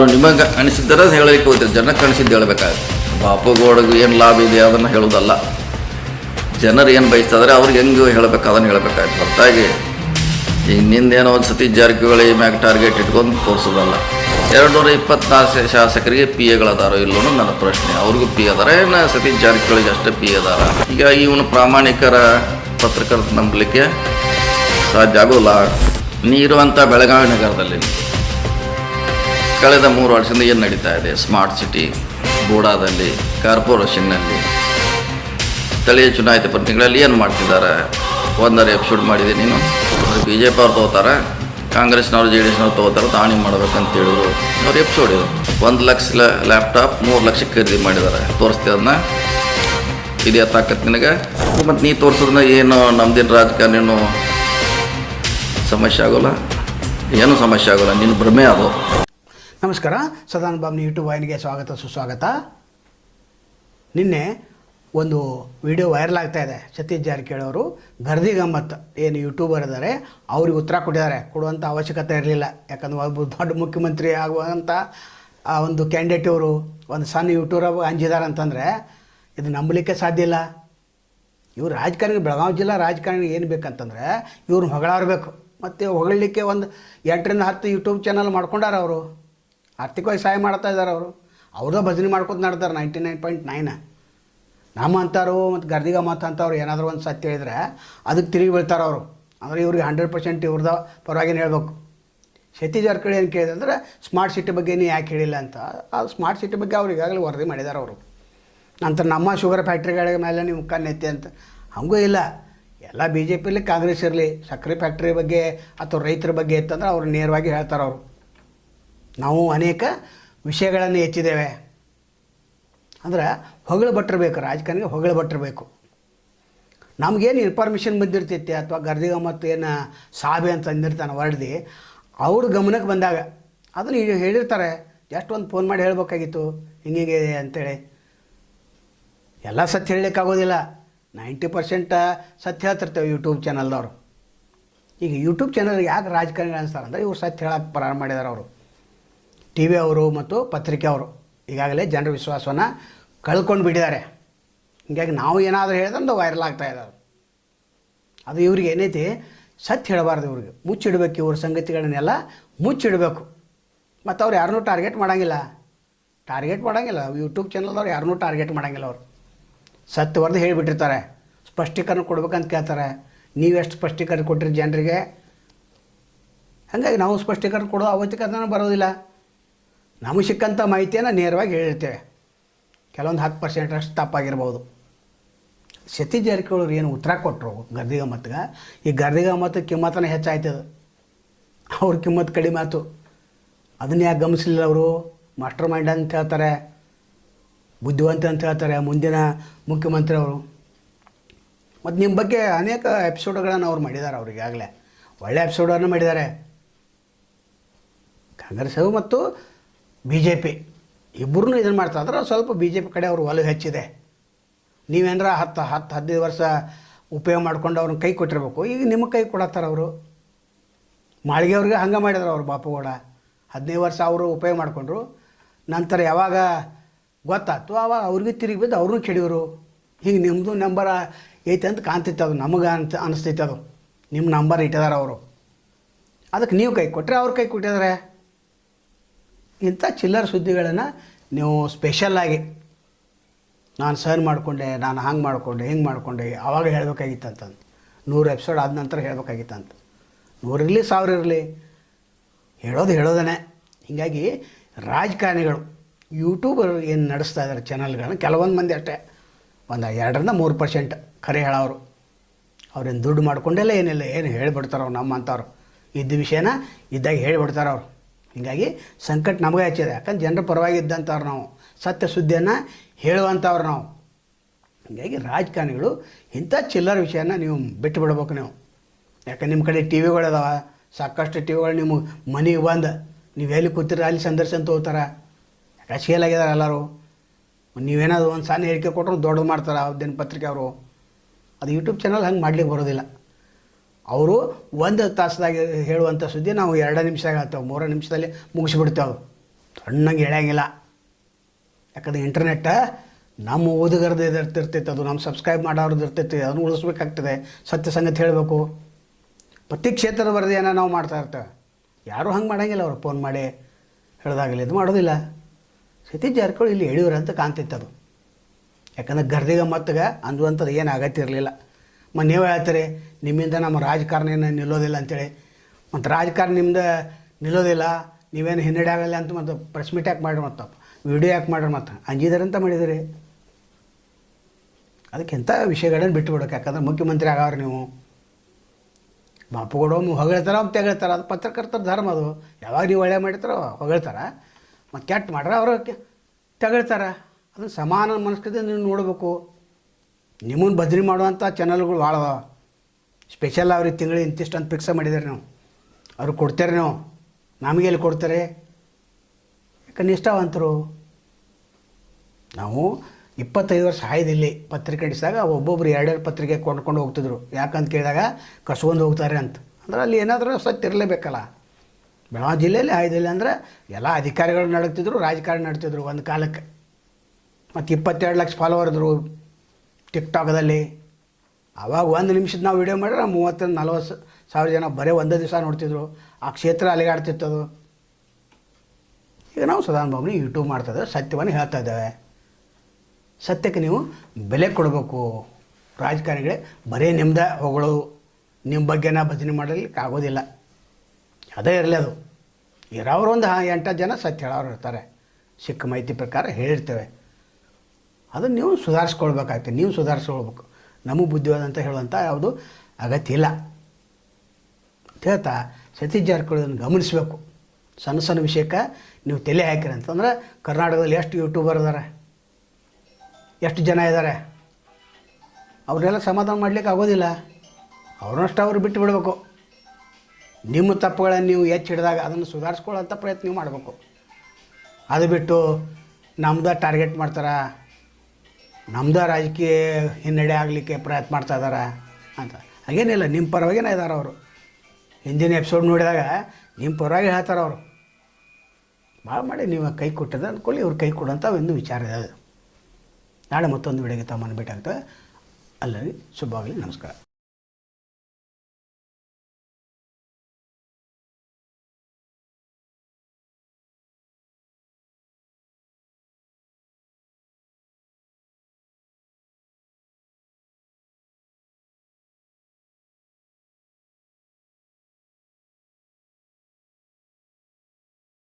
ನಿಮಗೆ ಅನಿಸಿದ್ದರ ಹೇಳಲಿಕ್ಕೆ ಹೋಗ್ತೀರಿ. ಜನಕ್ಕೆ ಅನಿಸಿದ್ದು ಹೇಳಬೇಕಾಗುತ್ತೆ. ಬಾಪುಗೌಡಗೂ ಏನು ಲಾಭ ಇದೆ ಅದನ್ನು ಹೇಳೋದಲ್ಲ. ಜನರು ಏನು ಬಯಸ್ತಾದ್ರೆ ಅವ್ರಿಗೆ ಹೆಂಗೆ ಹೇಳಬೇಕು, ಅದನ್ನು ಹೇಳಬೇಕಾಯ್ತು ಹೊರತಾಗಿ ಈಗ ನಿಂದೇನೋ ಒಂದು ಸತಿ ಜಾರಕಿಹೊಳಿ ಮ್ಯಾಗ ಟಾರ್ಗೆಟ್ ಇಟ್ಕೊಂಡು ತೋರಿಸೋದಲ್ಲ. ಎರಡು ನೂರ ಇಪ್ಪತ್ನಾಲ್ಕು ಶಾಸಕರಿಗೆ ಪಿ ಎಗಳದಾರೋ ಇಲ್ಲೋ ನನ್ನ ಪ್ರಶ್ನೆ. ಅವ್ರಿಗೂ ಪಿ ಅದಾರ? ಏನು ಸತೀಶ್ ಜಾರಕಿಹೊಳಿಗೆ ಅಷ್ಟೇ ಪಿ ಅದಾರ? ಈಗ ಇವನು ಪ್ರಾಮಾಣಿಕರ ಪತ್ರಕರ್ತ ನಂಬಲಿಕ್ಕೆ ಸಾಧ್ಯ ಆಗೋಲ್ಲ. ನೀರುವಂಥ ಬೆಳಗಾವಿ ನಗರದಲ್ಲಿ. ಕಳೆದ ಮೂರು ವರ್ಷದಿಂದ ಏನು ನಡೀತಾ ಇದೆ? ಸ್ಮಾರ್ಟ್ ಸಿಟಿ ಬೋಡಾದಲ್ಲಿ ಕಾರ್ಪೊರೇಷನ್ನಲ್ಲಿ. ಸ್ಥಳೀಯ ಚುನಾಯಿತ ಪ್ರತಿನಿಧಿಗಳಲ್ಲಿ ಏನು ಮಾಡ್ತಿದ್ದಾರೆ? ಒಂದರ ಎಪಿಸೋಡ್ ಮಾಡಿದೆ ನೀನು. ಬಿ ಜೆ ಪಿ ಅವ್ರು ತೊಗೋತಾರೆ, ಕಾಂಗ್ರೆಸ್ನವ್ರು, ಜೆ ಡಿ ಎಸ್ನವ್ರು ತೊಗೋತಾರೆ ದಾಣಿ ಮಾಡ್ಬೇಕಂತ ಹೇಳಿದ್ರು. ಅವ್ರು ಎಪಿಸೋಡ್ ಇದು. ಒಂದು ಲಕ್ಷ ಲ್ಯಾಪ್ಟಾಪ್ ಮೂರು ಲಕ್ಷಕ್ಕೆ ಖರೀದಿ ಮಾಡಿದ್ದಾರೆ. ತೋರಿಸ್ತೀವನ್ನ ಇದೇ ತಾಕತ್ ನಿನಗೆ? ಮತ್ತು ನೀ ತೋರಿಸೋದನ್ನ ಏನು, ನಮ್ದಿನ ರಾಜಕಾರಣಿನೂ ಸಮಸ್ಯೆ ಆಗೋಲ್ಲ? ಏನೂ ಸಮಸ್ಯೆ ಆಗೋಲ್ಲ? ನಿನ್ನ ಭ್ರಮೆ ಅದು. ನಮಸ್ಕಾರ, ಸದಾನಂದ ಬಾಬ್ನ ಯೂಟ್ಯೂಬ್ ವಾಹಿನಿಗೆ ಸ್ವಾಗತ, ಸುಸ್ವಾಗತ. ನಿನ್ನೆ ಒಂದು ವಿಡಿಯೋ ವೈರಲ್ ಆಗ್ತಾ ಇದೆ, ಸತೀಶ್ ಜಾರಕಿಹೊಳಿ ಅವರು. ಗರ್ದಿ ಗಮ್ಮತ್ ಏನು ಯೂಟ್ಯೂಬರ್ ಇದ್ದಾರೆ, ಅವ್ರಿಗೆ ಉತ್ತರ ಕೊಟ್ಟಿದ್ದಾರೆ. ಕೊಡುವಂಥ ಅವಶ್ಯಕತೆ ಇರಲಿಲ್ಲ. ಯಾಕಂದ್ರೆ ಒಬ್ಬ ದೊಡ್ಡ ಮುಖ್ಯಮಂತ್ರಿ ಆಗುವಂಥ ಆ ಒಂದು ಕ್ಯಾಂಡಿಡೇಟ್ ಇವರು, ಒಂದು ಸಣ್ಣ ಯೂಟ್ಯೂಬರ್ ಅಂಜಿದ್ದಾರೆ ಅಂತಂದರೆ, ಇದು ನಂಬಲಿಕ್ಕೆ ಸಾಧ್ಯ ಇಲ್ಲ. ಇವ್ರು ರಾಜಕಾರಣಿ ಬೆಳಗಾವಿ ಜಿಲ್ಲಾ ರಾಜಕಾರಣಿ ಏನು ಬೇಕಂತಂದರೆ, ಇವ್ರನ್ನ ಹೊಗಳಾರಬೇಕು ಮತ್ತು ಹೊಗಳಲಿಕ್ಕೆ ಒಂದು ಎಂಟರಿಂದ ಹತ್ತು ಯೂಟ್ಯೂಬ್ ಚಾನಲ್ ಮಾಡ್ಕೊಂಡಾರ ಅವರು. ಆರ್ಥಿಕವಾಗಿ ಸಹಾಯ ಮಾಡ್ತಾ ಇದ್ದಾರೆ ಅವರು. ಅವ್ರದ್ದು ಭಜನೆ ಮಾಡ್ಕೊತ ನಡ್ತಾರೆ ನೈಂಟಿ ನೈನ್ ಪಾಯಿಂಟ್ ನೈನ್. ನಮ್ಮ ಅಂತಾರು ಮತ್ತು ಗರ್ದಿಗ ಮಾತು ಅಂತವ್ರು ಏನಾದರೂ ಒಂದು ಸತ್ಯ ಹೇಳಿದ್ರೆ ಅದಕ್ಕೆ ತಿರುಗಿ ಬೀಳ್ತಾರೆ ಅವರು. ಅಂದರೆ ಇವ್ರಿಗೆ ಹಂಡ್ರೆಡ್ ಪರ್ಸೆಂಟ್ ಇವ್ರದ್ದು ಪರವಾಗಿನ ಹೇಳ್ಬೇಕು. ಸತೀಶ್ ಜಾರಕಿಹೊಳಿ ಏನು ಕೇಳಿದೆ ಅಂದರೆ ಸ್ಮಾರ್ಟ್ ಸಿಟಿ ಬಗ್ಗೆ ನೀವು ಯಾಕೆ ಹೇಳಿಲ್ಲ ಅಂತ. ಆ ಸ್ಮಾರ್ಟ್ ಸಿಟಿ ಬಗ್ಗೆ ಅವ್ರು ಈಗಾಗಲೇ ವರದಿ ಮಾಡಿದ್ದಾರೆ ಅವರು. ನಂತರ ನಮ್ಮ ಶುಗರ್ ಫ್ಯಾಕ್ಟ್ರಿಗಳ ಮೇಲೆ ನೀವು ಕಣ್ಣೆತ್ತಿ ಅಂತ. ಹಂಗೂ ಇಲ್ಲ. ಎಲ್ಲ ಬಿ ಜೆ ಪಿಲಿ ಕಾಂಗ್ರೆಸ್ ಇರಲಿ. ಸಕ್ಕರೆ ಫ್ಯಾಕ್ಟ್ರಿ ಬಗ್ಗೆ ಅಥವಾ ರೈತರ ಬಗ್ಗೆ ಇತ್ತಂದ್ರೆ ಅವ್ರು ನೇರವಾಗಿ ಹೇಳ್ತಾರೆ ಅವರು. ನಾವು ಅನೇಕ ವಿಷಯಗಳನ್ನು ಹೆಚ್ಚಿದ್ದೇವೆ ಅಂದ್ರೆ ಹೊಗಳು ಬಟ್ಟಿರ್ಬೇಕು ರಾಜಕಾರಣಿಗೆ ಹೊಗಳು ಬೇಕು. ನಮಗೇನು ಇನ್ಫಾರ್ಮೇಷನ್ ಬಂದಿರ್ತೈತಿ ಅಥವಾ ಗರ್ದಿಗ ಮತ್ತು ಏನು ಸಾಬೆ ಅಂತ ಅಂದಿರ್ತಾನೆ ಹೊರಡಿ ಅವ್ರ ಗಮನಕ್ಕೆ ಬಂದಾಗ ಅದನ್ನು ಹೇಳಿರ್ತಾರೆ, ಜಸ್ಟ್ ಒಂದು ಫೋನ್ ಮಾಡಿ ಹೇಳ್ಬೇಕಾಗಿತ್ತು ಹಿಂಗೆ ಅಂತೇಳಿ. ಎಲ್ಲ ಸತ್ಯ ಹೇಳಲಿಕ್ಕಾಗೋದಿಲ್ಲ ನೈಂಟಿ ಪರ್ಸೆಂಟ್ ಸತ್ಯ ಹೇಳ್ತಿರ್ತೇವೆ ಯೂಟ್ಯೂಬ್ ಚಾನಲ್ದವರು ಈಗ ಯೂಟ್ಯೂಬ್ ಚಾನಲ್ ಯಾಕೆ ರಾಜಕಾರಣಿ ಅನಿಸ್ತಾರೆ ಅಂದರೆ ಇವ್ರು ಸತ್ಯ ಹೇಳಕ್ಕೆ ಪ್ರಾರಂಭ ಮಾಡಿದ್ದಾರೆ ಅವರು. ಟಿ ವಿ ಅವರು ಮತ್ತು ಪತ್ರಿಕೆ ಅವರು ಈಗಾಗಲೇ ಜನರ ವಿಶ್ವಾಸವನ್ನು ಕಳ್ಕೊಂಡು ಬಿಟ್ಟಿದ್ದಾರೆ. ಹೀಗಾಗಿ ನಾವು ಏನಾದರೂ ಹೇಳಿದ್ರೆ ವೈರಲ್ ಆಗ್ತಾ ಇದ್ದಾರೆ ಅದು. ಇವ್ರಿಗೆ ಏನೈತಿ? ಸತ್ಯ ಹೇಳಬಾರ್ದು ಇವ್ರಿಗೆ. ಮುಚ್ಚಿಡಬೇಕು ಇವ್ರ ಸಂಗತಿಗಳನ್ನೆಲ್ಲ ಮುಚ್ಚಿಡಬೇಕು. ಮತ್ತು ಅವ್ರು ಯಾರನ್ನೂ ಟಾರ್ಗೆಟ್ ಮಾಡೋಂಗಿಲ್ಲ. ಟಾರ್ಗೆಟ್ ಮಾಡೋಂಗಿಲ್ಲ. ಯೂಟ್ಯೂಬ್ ಚಾನಲ್ದವ್ರು ಯಾರನ್ನೂ ಟಾರ್ಗೆಟ್ ಮಾಡೋಂಗಿಲ್ಲ ಅವರು. ಸತ್ಯವರ್ದು ಹೇಳಿಬಿಟ್ಟಿರ್ತಾರೆ. ಸ್ಪಷ್ಟೀಕರಣ ಕೊಡ್ಬೇಕಂತ ಕೇಳ್ತಾರೆ. ನೀವೆಷ್ಟು ಸ್ಪಷ್ಟೀಕರಣ ಕೊಟ್ಟಿರಿ ಜನರಿಗೆ? ಹಾಗಾಗಿ ನಾವು ಸ್ಪಷ್ಟೀಕರಣ ಕೊಡೋ ಅವಶ್ಯಕತೆ ಬರೋದಿಲ್ಲ. ನಮಗೆ ಸಿಕ್ಕಂಥ ಮಾಹಿತಿಯನ್ನು ನೇರವಾಗಿ ಹೇಳಿರ್ತೇವೆ. ಕೆಲವೊಂದು ಹತ್ತು ಪರ್ಸೆಂಟ್ ಅಷ್ಟು ತಪ್ಪಾಗಿರ್ಬೋದು. ಸತಿ ಜಾರಕಿಹೊಳಿ ಏನು ಉತ್ತರ ಕೊಟ್ಟರು ಗರ್ದಿಗ ಮತ್ಗೆ ಈ ಗರ್ದಿಗ ಮತ್ತು ಕಿಮ್ಮತನ ಹೆಚ್ಚಾಯ್ತದ. ಅವ್ರ ಕಿಮ್ಮತ್ತು ಕಡಿಮೆ ಆಯ್ತು ಅದನ್ನ ಯಾಕೆ ಗಮನಿಸಲಿಲ್ಲ ಅವರು? ಮಾಸ್ಟರ್ ಮೈಂಡ್ ಅಂತ ಹೇಳ್ತಾರೆ. ಬುದ್ಧಿವಂತ ಅಂತ ಹೇಳ್ತಾರೆ. ಮುಂದಿನ ಮುಖ್ಯಮಂತ್ರಿ ಅವರು. ಮತ್ತು ನಿಮ್ಮ ಬಗ್ಗೆ ಅನೇಕ ಎಪಿಸೋಡ್ಗಳನ್ನು ಅವ್ರು ಮಾಡಿದ್ದಾರೆ ಅವ್ರಿಗೆ ಆಗಲೇ ಒಳ್ಳೆ ಎಪಿಸೋಡನ್ನು ಮಾಡಿದ್ದಾರೆ ಕಾಂಗ್ರೆಸ್ ಮತ್ತು ಬಿ ಜೆ ಪಿ ಇಬ್ಬರೂ ಇದನ್ನು ಮಾಡ್ತಾ ಇದ್ರೆ ಸ್ವಲ್ಪ ಬಿ ಜೆ ಪಿ ಕಡೆ ಅವ್ರ ಒಲವು ಹೆಚ್ಚಿದೆ. ನೀವೇನಾರ ಹತ್ತು ಹತ್ತು, ಹದಿನೈದು ವರ್ಷ ಉಪಯೋಗ ಮಾಡ್ಕೊಂಡು ಅವ್ರನ್ನ ಕೈ ಕೊಟ್ಟಿರ್ಬೇಕು. ಈಗ ನಿಮ್ಮ ಕೈ ಕೊಡತ್ತಾರೆ ಅವರು? ಮಾಳಿಗೆ ಅವ್ರಿಗೆ ಹಂಗೆ ಮಾಡಿದ್ರು ಅವ್ರು ಬಾಪುಗೌಡ ಹದಿನೈದು ವರ್ಷ ಅವರು ಉಪಯೋಗ ಮಾಡಿಕೊಂಡ್ರು. ನಂತರ ಯಾವಾಗ ಗೊತ್ತಾಯ್ತು ಆವಾಗ ಅವ್ರಿಗೆ ತಿರುಗಿ ಬಿದ್ದು ಅವ್ರನ್ನೂ ಕೆಡಿದ್ರು ಹಿಂಗೆ ನಿಮ್ಮದು ನಂಬರ ಐತೆ ಅಂತ ಕಾಣ್ತಿತ್ತು ಅದು, ನಮಗೆ ಅಂತ ಅನಿಸ್ತೈತೆ ಅದು. ನಿಮ್ಮ ನಂಬರ್ ಇಟ್ಟಿದ್ದಾರೆ ಅವರು. ಅದಕ್ಕೆ ನೀವು ಕೈ ಕೊಟ್ಟರೆ ಅವ್ರ ಕೈ ಕೊಟ್ಟಿದ್ದಾರೆ ಇಂಥ ಚಿಲ್ಲರ್ ಸುದ್ದಿಗಳನ್ನು ನೀವು ಸ್ಪೆಷಲ್ಲಾಗಿ ನಾನು ಸರ್ನ್ ಮಾಡಿಕೊಂಡೆ, ನಾನು ಹಂಗೆ ಮಾಡಿಕೊಂಡೆ, ಹಿಂಗೆ ಮಾಡಿಕೊಂಡೆ ಆವಾಗ ಹೇಳಬೇಕಾಗಿತ್ತಂತಂದು ನೂರು ಎಪಿಸೋಡ್ ಆದ ನಂತರ ಹೇಳಬೇಕಾಗಿತ್ತಂತ ನೂರಿರಲಿ ಸಾವಿರ ಇರಲಿ. ಹೇಳೋದು ಹೇಳೋದೇ ಹೀಗಾಗಿ ರಾಜಕಾರಣಿಗಳು ಯೂಟ್ಯೂಬರ್ ಏನು ನಡೆಸ್ತಾ ಇದ್ದಾರೆ ಚಾನಲ್ಗಳನ್ನ ಕೆಲವೊಂದು ಮಂದಿ ಅಷ್ಟೇ. ಒಂದು ಎರಡರಿಂದ ಮೂರು ಪರ್ಸೆಂಟ್ ಖರೆ ಹೇಳೋರು. ಅವ್ರೇನು ದುಡ್ಡು ಮಾಡಿಕೊಂಡೆಲ್ಲ ಏನಿಲ್ಲ, ಏನು ಹೇಳಿಬಿಡ್ತಾರೆ ಅವ್ರು ನಮ್ಮ ಅಂಥವ್ರು ಇದ್ದ ವಿಷಯನ ಇದ್ದಾಗ ಹೇಳಿಬಿಡ್ತಾರೆ ಅವ್ರು. ಹೀಗಾಗಿ ಸಂಕಟ ನಮಗೆ ಹಚ್ಚಿದೆ. ಯಾಕಂದ್ರೆ ಜನರ ಪರವಾಗಿ ಇದ್ದಂಥವ್ರು ನಾವು ಸತ್ಯ ಸುದ್ದಿಯನ್ನು ಹೇಳುವಂಥವ್ರು ನಾವು. ಹೀಗಾಗಿ ರಾಜಕಾರಣಿಗಳು ಇಂಥ ಚಿಲ್ಲರ ವಿಷಯನ ನೀವು ಬಿಟ್ಟು ಬಿಡ್ಬೇಕು ನೀವು. ಯಾಕಂದ್ರೆ ನಿಮ್ಮ ಕಡೆ ಟಿ ವಿಗಳು ಅದಾವ, ಸಾಕಷ್ಟು ಟಿ ವಿಗಳು ನಿಮ್ಮ ಮನೆಗೆ ಬಂದು, ನೀವು ಎಲ್ಲಿ ಕೂತಿರ ಅಲ್ಲಿ ಸಂದರ್ಶನ ತೊಗೋತಾರೆ. ಯಾಕೆ ಸೇಲ್ ಆಗಿದ್ದಾರೆ ಎಲ್ಲರೂ. ನೀವೇನಾದ್ರು ಒಂದು ಸಣ್ಣ ಹೇಳಿಕೆ ಕೊಟ್ಟರು ದೊಡ್ಡದು ಮಾಡ್ತಾರೆ ದಿನಪತ್ರಿಕೆ ಅವರು. ಅದು ಯೂಟ್ಯೂಬ್ ಚಾನಲ್ ಹಂಗೆ ಮಾಡ್ಲಿಕ್ಕೆ ಬರೋದಿಲ್ಲ. ಅವರು ಒಂದು ತಾಸದಾಗ ಹೇಳುವಂಥ ಸುದ್ದಿ ನಾವು ಎರಡು ನಿಮಿಷದಾಗ ಹೇಳ್ತೇವೆ. ಮೂರು ನಿಮಿಷದಲ್ಲಿ ಮುಗಿಸ್ಬಿಡ್ತೇವೆ. ಸಣ್ಣಂಗೆ ಹೇಳಂಗಿಲ್ಲ ಯಾಕಂದ್ರೆ ಇಂಟರ್ನೆಟ್ ನಮ್ಮ ಓದುಗರದ್ದು ಇರ್ತಿರ್ತೈತೆ, ಅದು ನಮ್ಮ ಸಬ್ಸ್ಕ್ರೈಬ್ ಮಾಡೋರ್ದು ಇರ್ತೈತಿ ಅದನ್ನು ಉಳಿಸ್ಬೇಕಾಗ್ತದೆ. ಸತ್ಯ ಸಂಗತಿ ಹೇಳಬೇಕು. ಪ್ರತಿ ಕ್ಷೇತ್ರದ ವರದಿಯನ್ನು ನಾವು ಮಾಡ್ತಾ ಇರ್ತೇವೆ. ಯಾರೂ ಹಂಗೆ ಮಾಡಂಗಿಲ್ಲ, ಅವ್ರು ಫೋನ್ ಮಾಡಿ ಹೇಳ್ದಾಗಲಿ ಇದು ಮಾಡೋದಿಲ್ಲ. ಸತೀಶ್ ಜಾರಕಿಹೊಳಿ ಇಲ್ಲಿ ಯಡಿಯೂರು ಅಂತ ಕಾಣ್ತಿತ್ತು ಅದು. ಯಾಕಂದ್ರೆ ಗರ್ದಿಗ ಮತ್ತಗ ಅಂದುವಂಥದ್ದು ಏನು ಆಗತ್ತಿರಲಿಲ್ಲ. ನೀವು ಹೇಳ್ತೀರಿ ನಿಮ್ಮಿಂದ ನಮ್ಮ ರಾಜಕಾರಣ ಏನು ನಿಲ್ಲೋದಿಲ್ಲ ಅಂತೇಳಿ. ಮತ್ತು ರಾಜಕಾರಣ ನಿಮ್ದು ನಿಲ್ಲೋದಿಲ್ಲ, ನೀವೇನು ಹಿನ್ನಡೆ ಆಗಲ್ಲ ಅಂತ ಮತ್ತು ಪ್ರೆಸ್ ಮೀಟ್ ಯಾಕೆ ಮಾಡ್ರಿ ಮತ್ತು ವಿಡಿಯೋ ಯಾಕೆ ಮಾಡ್ರಿ ಮತ್ತು? ಅಂಜಿದಾರಂತ ಮಾಡಿದಿರಿ? ಅದಕ್ಕೆ ವಿಷಯಗಳನ್ನು ವಿಷಯಗಳನ್ನ ಯಾಕಂದ್ರೆ ಮುಖ್ಯಮಂತ್ರಿ ಆಗವ್ರಿ ನೀವು. ಬಾಪುಗಳು ನೀವು ಹೊಗಳ್ತಾರ, ಅವ್ನು ತೆಗಳ್ತಾರ. ಅದು ಪತ್ರಕರ್ತರ ಧರ್ಮ ಅದು. ಯಾವಾಗ ನೀವು ಒಳ್ಳೆ ಮಾಡಿರ್ತಾರೋ ಹೊಗಳ್ತಾರೆ. ಮತ್ತು ಕೆಟ್ಟ ಮಾಡ್ರೆ ಅವರು ತೆಗಳ್ತಾರ. ಅದನ್ನು ಸಮಾನ ಮನಸ್ಕೃತಿ ನೀವು ನೋಡಬೇಕು. ನಿಮ್ಮನ್ನು ಬದ್ರಿ ಮಾಡುವಂಥ ಚಾನಲ್ಗಳು ಭಾಳ ಸ್ಪೆಷಲ್ ಅವ್ರಿಗೆ ತಿಂಗಳು ಇಂತಿಷ್ಟು ಅಂತ ಫಿಕ್ಸ ಮಾಡಿದ್ದಾರೆ ನಾವು. ಅವ್ರು ಕೊಡ್ತಾರೆ ನಾವು. ನಮಗೆ ಎಲ್ಲಿ ಕೊಡ್ತಾರೆ? ಯಾಕೆ ನಿಷ್ಠಾವಂತರು ನಾವು ಇಪ್ಪತ್ತೈದು ವರ್ಷ ಆಯ್ದಿಲ್ಲಿ ಪತ್ರಿಕೆ ನಡೆಸಿದಾಗ, ಒಬ್ಬೊಬ್ರು ಎರಡೆರಡು ಪತ್ರಿಕೆ ಕೊಂಡ್ಕೊಂಡು ಹೋಗ್ತಿದ್ರು. ಯಾಕಂತ ಕೇಳಿದಾಗ, ಕಸ್ಕೊಂಡು ಹೋಗ್ತಾರೆ ಅಂತ. ಅಂದ್ರೆ ಅಲ್ಲಿ ಏನಾದರೂ ಸತ್ಯ ಇರಲೇಬೇಕಲ್ಲ. ಬೆಳಗಾವಿ ಜಿಲ್ಲೆಯಲ್ಲಿ ಆಯ್ದಿಲ್ಲ ಅಂದರೆ ಎಲ್ಲ ಅಧಿಕಾರಿಗಳು ನಡೀತಿದ್ರು, ರಾಜಕಾರಣ ನಡೀತಿದ್ರು ಒಂದು ಕಾಲಕ್ಕೆ. ಮತ್ತು ಇಪ್ಪತ್ತೆರಡು ಲಕ್ಷ ಫಾಲೋವರ್ ಇದ್ರು ಟಿಕ್ಟಾಕ್ದಲ್ಲಿ ಆವಾಗ ಒಂದು ನಿಮಿಷದ ನಾವು ವಿಡಿಯೋ ಮಾಡಿದ್ರೆ ಮೂವತ್ತರಿಂದ ನಲ್ವತ್ತು ಸಾವಿರ ಜನ ಬರೀ ಒಂದೇ ದಿವಸ ನೋಡ್ತಿದ್ರು. ಆ ಕ್ಷೇತ್ರ ಅಲೆಗಾಡ್ತಿತ್ತದು ಈಗ ನಾವು ಸದಾನ್ ಬಾಬುನಿ ಯೂಟ್ಯೂಬ್ ಮಾಡ್ತಾಯಿದ್ದೇವೆ ಸತ್ಯವನ್ನು ಹೇಳ್ತಾ ಇದ್ದೇವೆ. ಸತ್ಯಕ್ಕೆ ನೀವು ಬೆಲೆ ಕೊಡಬೇಕು. ರಾಜಕಾರಣಿಗಳೇ, ಬರೀ ನಿಮ್ದ ಹೊಗಳು. ನಿಮ್ಮ ಬಗ್ಗೆನ ಭಜನೆ ಮಾಡಲಿಕ್ಕೆ ಆಗೋದಿಲ್ಲ. ಅದೇ ಇರಲಿ ಅದು. ಇರೋರು ಒಂದು ಎಂಟು ಜನ ಸತ್ಯ ಹೇಳೋರು ಇರ್ತಾರೆ. ಸಿಕ್ಕ ಮಾಹಿತಿ ಪ್ರಕಾರ ಹೇಳಿರ್ತೇವೆ. ಅದನ್ನು ನೀವು ಸುಧಾರಿಸ್ಕೊಳ್ಬೇಕಾಗ್ತದೆ. ನೀವು ಸುಧಾರಿಸ್ಕೊಳ್ಬೇಕು. ನಮಗೆ ಬುದ್ಧಿವಾದ ಅಂತ ಹೇಳುವಂಥ ಯಾವುದು ಅಗತ್ಯ ಇಲ್ಲ. ಅಂತ ಹೇಳ್ತಾ ಸತೀಶ್ ಜಾರಕಿಹೊಳಿಯನ್ನು ಗಮನಿಸಬೇಕು. ಸಣ್ಣ ಸಣ್ಣ ವಿಷಯಕ್ಕೆ ನೀವು ತಲೆ ಹಾಕಿರಿ ಅಂತಂದ್ರೆ ಕರ್ನಾಟಕದಲ್ಲಿ ಎಷ್ಟು ಯೂಟ್ಯೂಬರ್ ಇದ್ದಾರೆ ಎಷ್ಟು ಜನ ಇದ್ದಾರೆ ಅವರೆಲ್ಲ ಸಮಾಧಾನ ಮಾಡಲಿಕ್ಕೆ ಆಗೋದಿಲ್ಲ. ಅವ್ರನ್ನಷ್ಟು ಅವ್ರು ಬಿಟ್ಟು ಬಿಡಬೇಕು. ನಿಮ್ಮ ತಪ್ಪುಗಳನ್ನು ನೀವು ಎಚ್ಚಿ ಹಿಡಿದಾಗ ಅದನ್ನು ಸುಧಾರಿಸ್ಕೊಳ್ಳೋಂಥ ಪ್ರಯತ್ನ ನೀವು ಮಾಡಬೇಕು. ಅದು ಬಿಟ್ಟು ನಮ್ದು ಟಾರ್ಗೆಟ್ ಮಾಡ್ತಾರೆ? ನಮ್ದು ರಾಜಕೀಯ ಹಿನ್ನಡೆ ಆಗಲಿಕ್ಕೆ ಪ್ರಯತ್ನ ಮಾಡ್ತಾ ಇದ್ದಾರೆ ಅಂತ. ಹಾಗೇನಿಲ್ಲ ನಿಮ್ಮ ಪರವಾಗಿನೇ ಇದ್ದಾರೆ ಅವರು. ಹಿಂದಿನ ಎಪಿಸೋಡ್ ನೋಡಿದಾಗ ನಿಮ್ಮ ಪರವಾಗಿ ಹೇಳ್ತಾರೆ ಅವರು. ಭಾಳ ಮಾಡಿ ನೀವು ಕೈ ಕೊಟ್ಟದ ಅಂದ್ಕೊಳ್ಳಿ ಇವ್ರು ಕೈ ಕೊಡೋಂಥ ಒಂದು ವಿಚಾರ ಇದೆ ನಾಳೆ ಮತ್ತೊಂದು ವಿಡಿಯೋಗೆ ತಮ್ಮನ್ನು ಭೇಟಿ ಆಗ್ತದೆ ಅಲ್ಲರಿ, ಶುಭವಾಗಲಿ, ನಮಸ್ಕಾರ.